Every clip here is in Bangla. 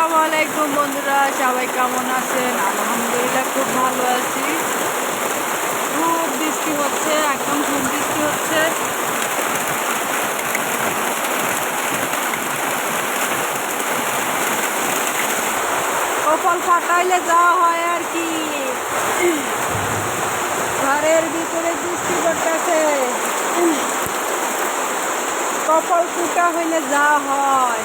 আসসালামু আলাইকুম বন্ধুরা, সবাই কেমন আছেন? আলহামদুলিল্লাহ খুব ভালো আছি। খুব বৃষ্টি হচ্ছে, একদম খুব বৃষ্টি হচ্ছে। কপাল ফাটাইলে যাওয়া হয় আর কি। ঘরের ভিতরে বৃষ্টি পড়তেছে। কপাল ফুটা হইলে যাওয়া হয়।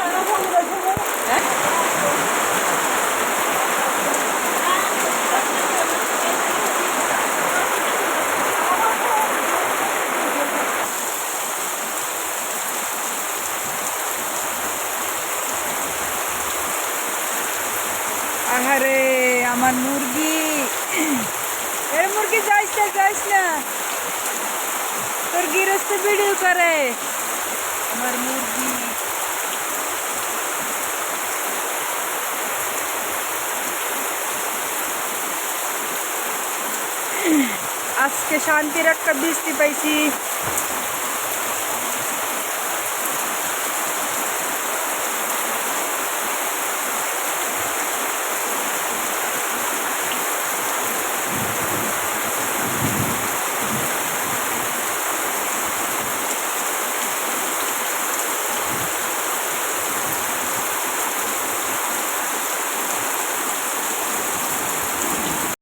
আহারে আমার মুরগি এর মুরগি যাইস না যাইস না তোর গিরস্ত ভিডিও করে আমার মুরগি আজকে শান্তির একটা বৃষ্টি পাইছি